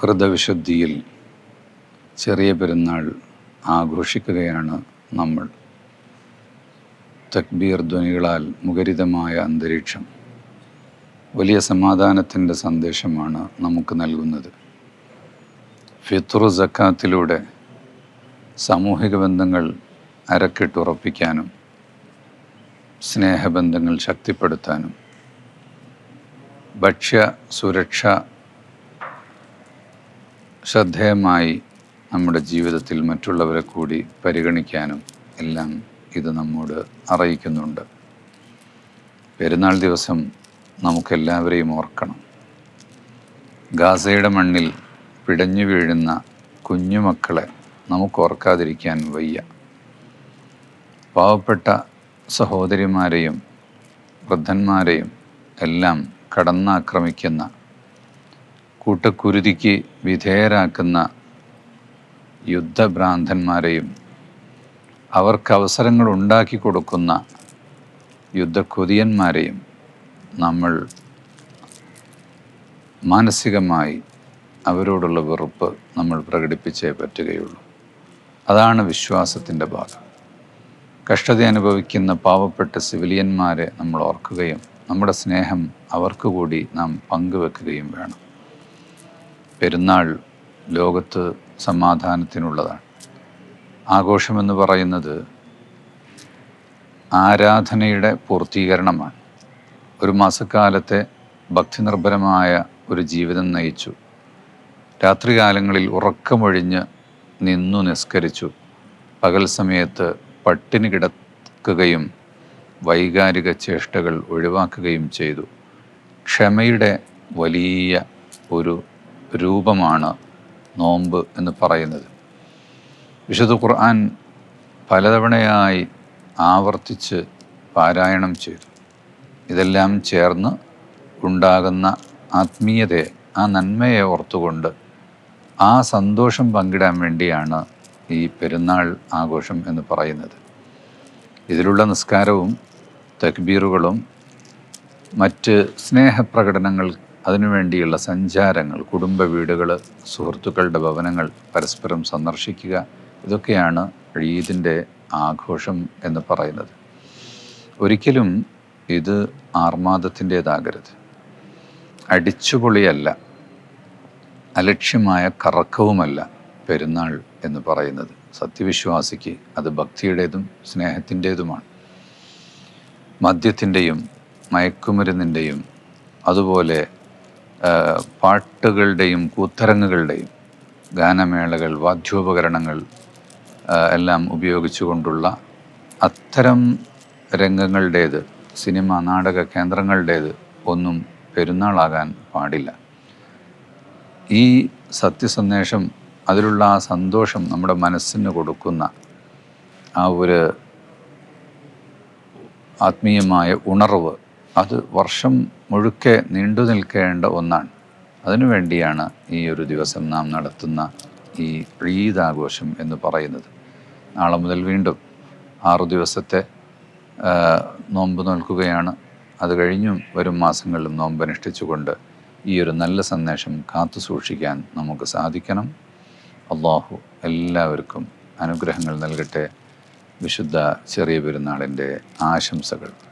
വ്രതവിശുദ്ധിയിൽ ചെറിയ പെരുന്നാൾ ആഘോഷിക്കുകയാണ് നമ്മൾ. തക്ബീർ ധ്വനികളാൽ മുഖരിതമായ അന്തരീക്ഷം വലിയ സമാധാനത്തിന്റെ സന്ദേശമാണ് നമുക്ക് നൽകുന്നത്. ഫിത്രു ജക്കാത്തിലൂടെ സാമൂഹിക ബന്ധങ്ങൾ അരക്കിട്ടുറപ്പിക്കാനും സ്നേഹബന്ധങ്ങൾ ശക്തിപ്പെടുത്താനും ഭക്ഷ്യ സുരക്ഷ ശ്രദ്ധേയമായി നമ്മുടെ ജീവിതത്തിൽ മറ്റുള്ളവരെ കൂടി പരിഗണിക്കാനും എല്ലാം ഇത് നമ്മോട് അറിയിക്കുന്നുണ്ട്. പെരുന്നാൾ ദിവസം നമുക്കെല്ലാവരെയും ഓർക്കണം. ഗാസയുടെ മണ്ണിൽ പിടഞ്ഞു വീഴുന്ന കുഞ്ഞുമക്കളെ നമുക്ക് ഓർക്കാതിരിക്കാൻ വയ്യ. പാവപ്പെട്ട സഹോദരിമാരെയും വൃദ്ധന്മാരെയും എല്ലാം കടന്നാക്രമിക്കുന്ന കൂട്ടക്കുരുതിക്ക് വിധേയരാക്കുന്ന യുദ്ധഭ്രാന്തന്മാരെയും അവർക്ക് അവസരങ്ങൾ ഉണ്ടാക്കി കൊടുക്കുന്ന യുദ്ധക്കൊതിയന്മാരെയും നമ്മൾ മാനസികമായി അവരോടുള്ള വെറുപ്പ് നമ്മൾ പ്രകടിപ്പിച്ചേ പറ്റുകയുള്ളൂ. അതാണ് വിശ്വാസത്തിന്റെ ഭാഗം. കഷ്ടത അനുഭവിക്കുന്ന പാവപ്പെട്ട സിവിലിയന്മാരെ നമ്മൾ ഓർക്കുകയും നമ്മുടെ സ്നേഹം അവർക്ക് കൂടി നാം പങ്കുവെക്കുകയും വേണം. പെരുന്നാൾ ലോകത്ത് സമാധാനത്തിനുള്ളതാണ്. ആഘോഷമെന്ന് പറയുന്നത് ആരാധനയുടെ പൂർത്തീകരണമാണ്. ഒരു മാസക്കാലത്തെ ഭക്തിനിർഭരമായ ഒരു ജീവിതം നയിച്ചു. രാത്രികാലങ്ങളിൽ ഉറക്കമൊഴിഞ്ഞ് നിന്നു നിസ്കരിച്ചു. പകൽ സമയത്ത് പട്ടിണി കിടക്കുകയും വൈകാരിക ചേഷ്ടകൾ ഒഴിവാക്കുകയും ചെയ്തു. ക്ഷമയുടെ വലിയ ഒരു രൂപമാണ് നോമ്പ് എന്ന് പറയുന്നത്. വിശുദ്ധ ഖുർആൻ പലതവണയായി ആവർത്തിച്ച് പാരായണം ചെയ്തു. ഇതെല്ലാം ചേർന്ന് ഉണ്ടാകുന്ന ആത്മീയതയെ ആ നന്മയെ ഓർത്തുകൊണ്ട് ആ സന്തോഷം പങ്കിടാൻ വേണ്ടിയാണ് ഈ പെരുന്നാൾ ആഘോഷം എന്ന് പറയുന്നത്. ഇതിലുള്ള നിസ്കാരവും തക്ബീറുകളും മറ്റ് സ്നേഹപ്രകടനങ്ങൾ അതിനുവേണ്ടിയുള്ള സഞ്ചാരങ്ങൾ കുടുംബ വീടുകൾ സുഹൃത്തുക്കളുടെ ഭവനങ്ങൾ പരസ്പരം സന്ദർശിക്കുക ഇതൊക്കെയാണ് ഈദിന്റെ ആഘോഷം എന്ന് പറയുന്നത്. ഒരിക്കലും ഇത് ആർമാദത്തിന്റേതാകരുത്. അടിച്ചുപൊളിയല്ല അലക്ഷ്യമായ കറക്കവുമല്ല പെരുന്നാൾ എന്ന് പറയുന്നത്. സത്യവിശ്വാസിക്ക് അത് ഭക്തിയുടേതും സ്നേഹത്തിന്റേതുമാണ്. മദ്യത്തിന്റെയും മയക്കുമരുന്നിന്റെയും അതുപോലെ പാട്ടുകളുടെയും കൂത്തരങ്ങുകളുടെയും ഗാനമേളകൾ വാദ്യോപകരണങ്ങൾ എല്ലാം ഉപയോഗിച്ചുകൊണ്ടുള്ള അത്തരം രംഗങ്ങളുടേത് സിനിമ നാടക കേന്ദ്രങ്ങളുടേത് ഒന്നും പെരുന്നാളാകാൻ പാടില്ല. ഈ സത്യസന്ദേശം അതിലുള്ള ആ സന്തോഷം നമ്മുടെ മനസ്സിന് കൊടുക്കുന്ന ആ ഒരു ആത്മീയമായ ഉണർവ് അത് വർഷം മുഴുക്കെ നീണ്ടു നിൽക്കേണ്ട ഒന്നാണ്. അതിനുവേണ്ടിയാണ് ഈ ഒരു ദിവസം നാം നടത്തുന്ന ഈ ഈദ് ആഘോഷം എന്ന് പറയുന്നത്. നാളെ മുതൽ വീണ്ടും ആറു ദിവസത്തെ നോമ്പ് നോൽക്കുകയാണ്. അത് കഴിഞ്ഞും വരും മാസങ്ങളിലും നോമ്പ് അനുഷ്ഠിച്ചുകൊണ്ട് ഈ ഒരു നല്ല സന്ദേശം കാത്തു സൂക്ഷിക്കാൻ നമുക്ക് സാധിക്കണം. അള്ളാഹു എല്ലാവർക്കും അനുഗ്രഹങ്ങൾ നൽകട്ടെ. വിശുദ്ധ ചെറിയ പെരുന്നാളിന്റെ ആശംസകൾ.